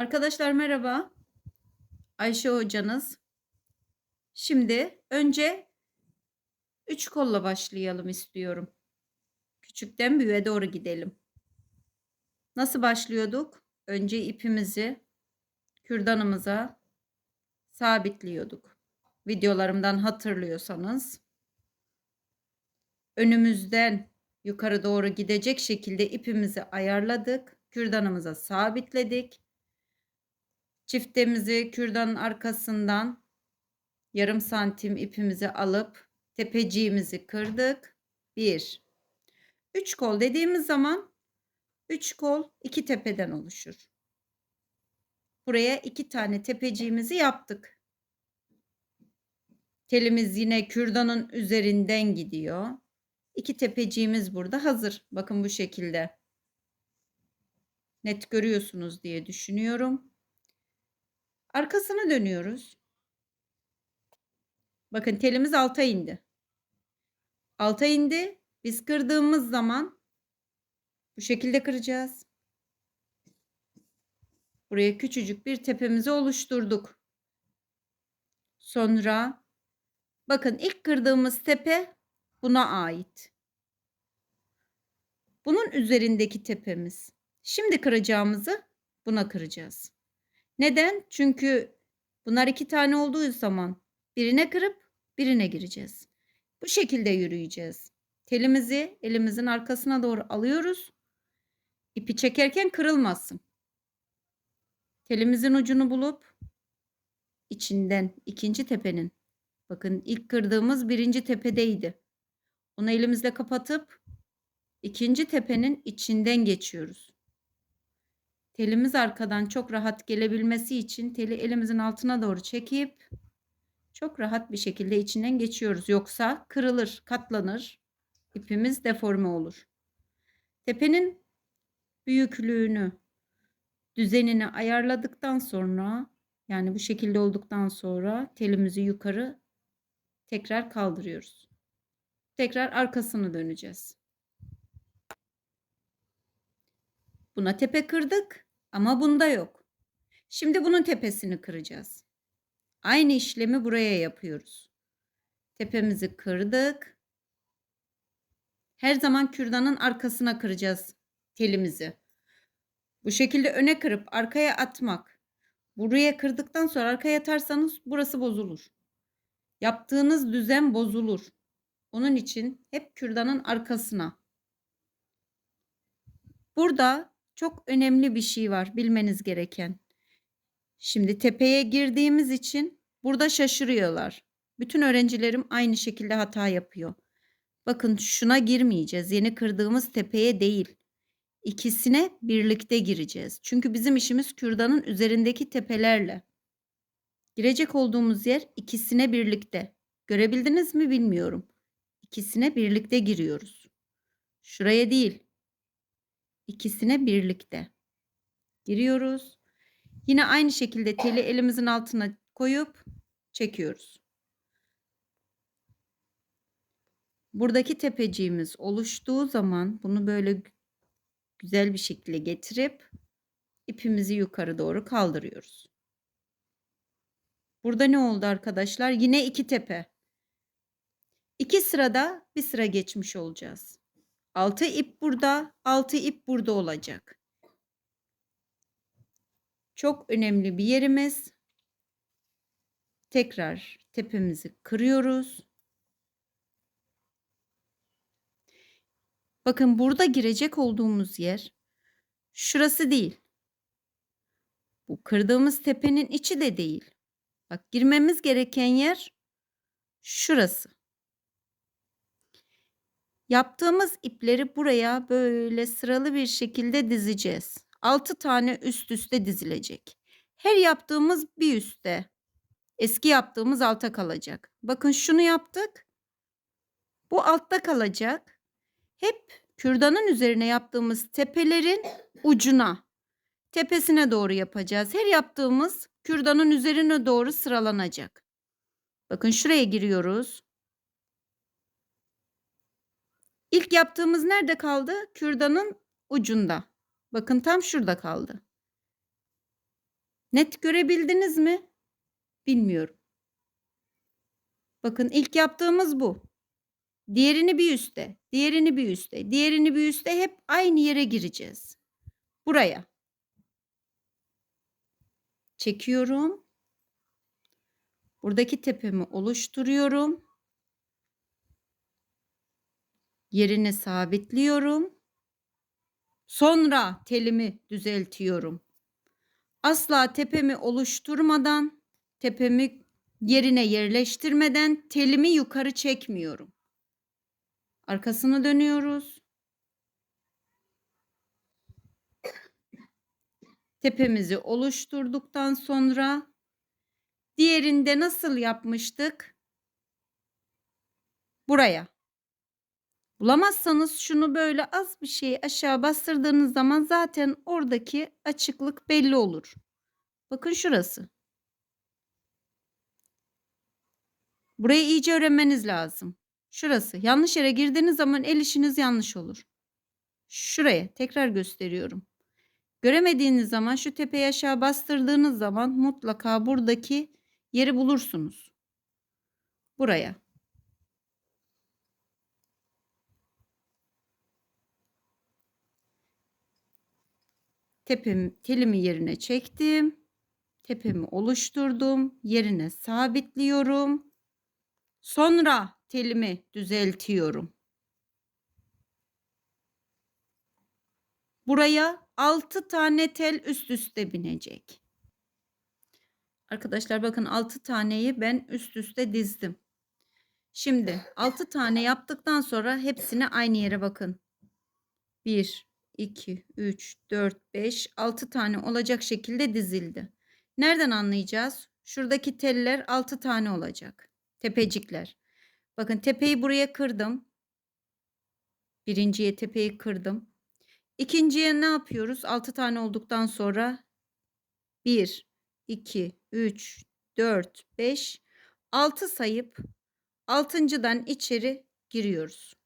Arkadaşlar merhaba. Ayşe hocanız. Şimdi önce 3 kolla başlayalım istiyorum. Küçükten büyüğe doğru gidelim. Nasıl başlıyorduk? Önce ipimizi kürdanımıza sabitliyorduk. Videolarımdan hatırlıyorsanız. Önümüzden yukarı doğru gidecek şekilde ipimizi ayarladık. Kürdanımıza sabitledik Çiftemizi kürdanın arkasından yarım santim ipimizi alıp tepeciğimizi kırdık. 1 3 kol dediğimiz zaman 3 kol iki tepeden oluşur. Buraya iki tane tepeciğimizi yaptık. Telimiz yine kürdanın üzerinden gidiyor. İki tepeciğimiz burada hazır. Bakın bu şekilde. Net görüyorsunuz diye düşünüyorum. Arkasını dönüyoruz. Bakın telimiz alta indi. Alta indi. Biz kırdığımız zaman bu şekilde kıracağız. Buraya küçücük bir tepemizi oluşturduk. Sonra bakın ilk kırdığımız tepe buna ait. Bunun üzerindeki tepemiz. Şimdi kıracağımızı buna kıracağız. Neden? Çünkü bunlar iki tane olduğu zaman birine kırıp birine gireceğiz. Bu şekilde yürüyeceğiz. Telimizi elimizin arkasına doğru alıyoruz. İpi çekerken kırılmasın. Telimizin ucunu bulup içinden ikinci tepenin bakın ilk kırdığımız birinci tepedeydi. Onu elimizle kapatıp ikinci tepenin içinden geçiyoruz. Telimiz arkadan çok rahat gelebilmesi için teli elimizin altına doğru çekip çok rahat bir şekilde içinden geçiyoruz. Yoksa kırılır, katlanır, ipimiz deforme olur. Tepenin büyüklüğünü, düzenini ayarladıktan sonra yani bu şekilde olduktan sonra telimizi yukarı tekrar kaldırıyoruz. Tekrar arkasını döneceğiz. Buna tepe kırdık. Ama bunda yok. Şimdi bunun tepesini kıracağız. Aynı işlemi buraya yapıyoruz. Tepemizi kırdık. Her zaman kürdanın arkasına kıracağız telimizi. Bu şekilde öne kırıp arkaya atmak. Buraya kırdıktan sonra arkaya atarsanız burası bozulur. Yaptığınız düzen bozulur. Onun için hep kürdanın arkasına. Burada çok önemli bir şey var bilmeniz gereken. Şimdi tepeye girdiğimiz için burada şaşırıyorlar. Bütün öğrencilerim aynı şekilde hata yapıyor. Bakın şuna girmeyeceğiz. Yeni kırdığımız tepeye değil. İkisine birlikte gireceğiz. Çünkü bizim işimiz kürdanın üzerindeki tepelerle. Girecek olduğumuz yer ikisine birlikte. Görebildiniz mi bilmiyorum. İkisine birlikte giriyoruz. Şuraya değil. İkisine birlikte. Giriyoruz. Yine aynı şekilde teli elimizin altına koyup çekiyoruz. Buradaki tepeciğimiz oluştuğu zaman bunu böyle güzel bir şekilde getirip ipimizi yukarı doğru kaldırıyoruz. Burada ne oldu arkadaşlar? Yine iki tepe. İki sırada bir sıra geçmiş olacağız. 6 ip burada, 6 ip burada olacak. Çok önemli bir yerimiz. Tekrar tepemizi kırıyoruz. Bakın burada girecek olduğumuz yer şurası değil. Bu kırdığımız tepenin içi de değil. Bak girmemiz gereken yer şurası. Yaptığımız ipleri buraya böyle sıralı bir şekilde dizeceğiz. 6 tane üst üste dizilecek. Her yaptığımız bir üstte. Eski yaptığımız alta kalacak. Bakın şunu yaptık. Bu altta kalacak. Hep kürdanın üzerine yaptığımız tepelerin ucuna, tepesine doğru yapacağız. Her yaptığımız kürdanın üzerine doğru sıralanacak. Bakın şuraya giriyoruz. İlk yaptığımız nerede kaldı? Kürdanın ucunda. Bakın tam şurada kaldı. Net görebildiniz mi? Bilmiyorum. Bakın ilk yaptığımız bu. Diğerini bir üste, diğerini bir üste, diğerini bir üste hep aynı yere gireceğiz. Buraya. Çekiyorum. Buradaki tepemi oluşturuyorum. Yerini sabitliyorum. Sonra telimi düzeltiyorum. Asla tepemi oluşturmadan, tepemi yerine yerleştirmeden telimi yukarı çekmiyorum. Arkasını dönüyoruz. Tepemizi oluşturduktan sonra diğerinde nasıl yapmıştık? Buraya. Bulamazsanız şunu böyle az bir şey aşağı bastırdığınız zaman zaten oradaki açıklık belli olur. Bakın şurası. Burayı iyice öğrenmeniz lazım. Şurası. Yanlış yere girdiğiniz zaman el işiniz yanlış olur. Şuraya tekrar gösteriyorum. Göremediğiniz zaman şu tepeyi aşağı bastırdığınız zaman mutlaka buradaki yeri bulursunuz. Buraya. Tepemi, telimi yerine çektim. Tepemi oluşturdum. Yerine sabitliyorum. Sonra telimi düzeltiyorum. Buraya 6 tane tel üst üste binecek. Arkadaşlar bakın 6 taneyi ben üst üste dizdim. Şimdi 6 tane yaptıktan sonra hepsini aynı yere bakın. 1, 2, 3, 4, 5, 6 tane olacak şekilde dizildi. Nereden anlayacağız? Şuradaki teller 6 tane olacak. Tepecikler. Bakın tepeyi buraya kırdım. Birinciye tepeyi kırdım. İkinciye ne yapıyoruz? 6 tane olduktan sonra 1, 2, 3, 4, 5, 6 sayıp altıncıdan içeri giriyoruz.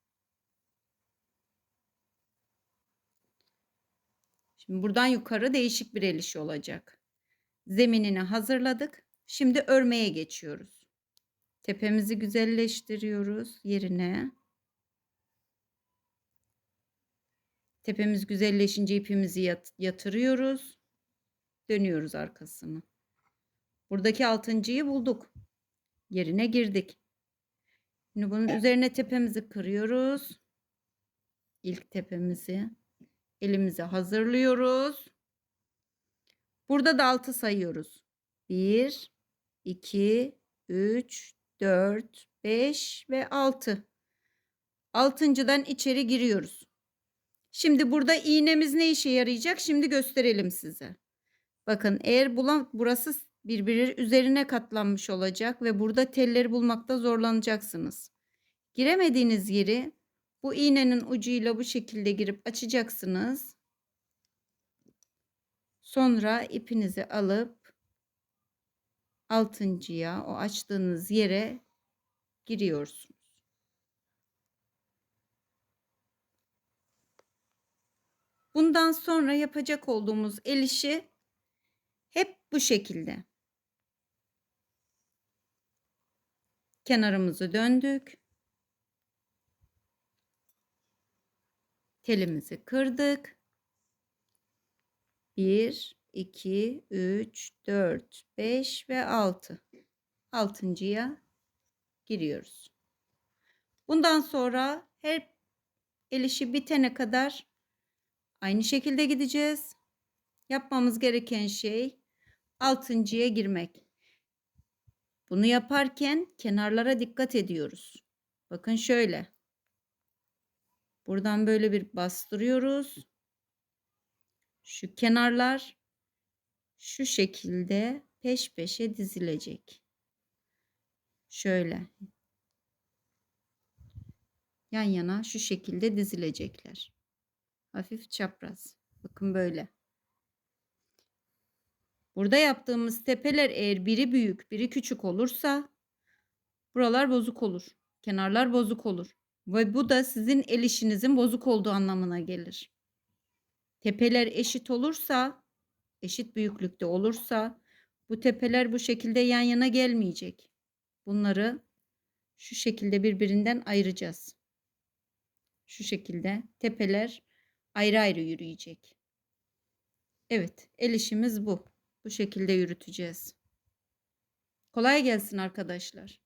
Şimdi buradan yukarı değişik bir el işi olacak. Zeminini hazırladık. Şimdi örmeye geçiyoruz. Tepemizi güzelleştiriyoruz yerine. Tepemiz güzelleşince ipimizi yat yatırıyoruz. Dönüyoruz arkasını. Buradaki altıncıyı bulduk. Yerine girdik. Şimdi bunun üzerine tepemizi kırıyoruz. İlk tepemizi elimize hazırlıyoruz. Burada da 6 sayıyoruz. 1, 2, 3, 4, 5 ve 6. Altıncıdan içeri giriyoruz. Şimdi burada iğnemiz ne işe yarayacak? Şimdi gösterelim size. Bakın eğer bulan burası birbiri üzerine katlanmış olacak ve burada telleri bulmakta zorlanacaksınız. Giremediğiniz yeri bu iğnenin ucuyla bu şekilde girip açacaksınız. Sonra ipinizi alıp altıncıya o açtığınız yere giriyorsunuz. Bundan sonra yapacak olduğumuz el işi hep bu şekilde. Kenarımızı döndük. Telimizi kırdık. 1, 2, 3, 4, 5 ve 6. Altıncıya giriyoruz. Bundan sonra her el işi bitene kadar aynı şekilde gideceğiz. Yapmamız gereken şey altıncıya girmek. Bunu yaparken kenarlara dikkat ediyoruz. Bakın şöyle. Buradan böyle bir bastırıyoruz. Şu kenarlar şu şekilde peş peşe dizilecek. Şöyle. Yan yana şu şekilde dizilecekler. Hafif çapraz. Bakın böyle. Burada yaptığımız tepeler eğer biri büyük, biri küçük olursa buralar bozuk olur. Kenarlar bozuk olur. Ve bu da sizin el işinizin bozuk olduğu anlamına gelir. Tepeler eşit olursa eşit büyüklükte olursa bu tepeler bu şekilde yan yana gelmeyecek. Bunları şu şekilde birbirinden ayıracağız. Şu şekilde tepeler ayrı ayrı yürüyecek. Evet, el işimiz bu. Bu şekilde yürüteceğiz. Kolay gelsin arkadaşlar.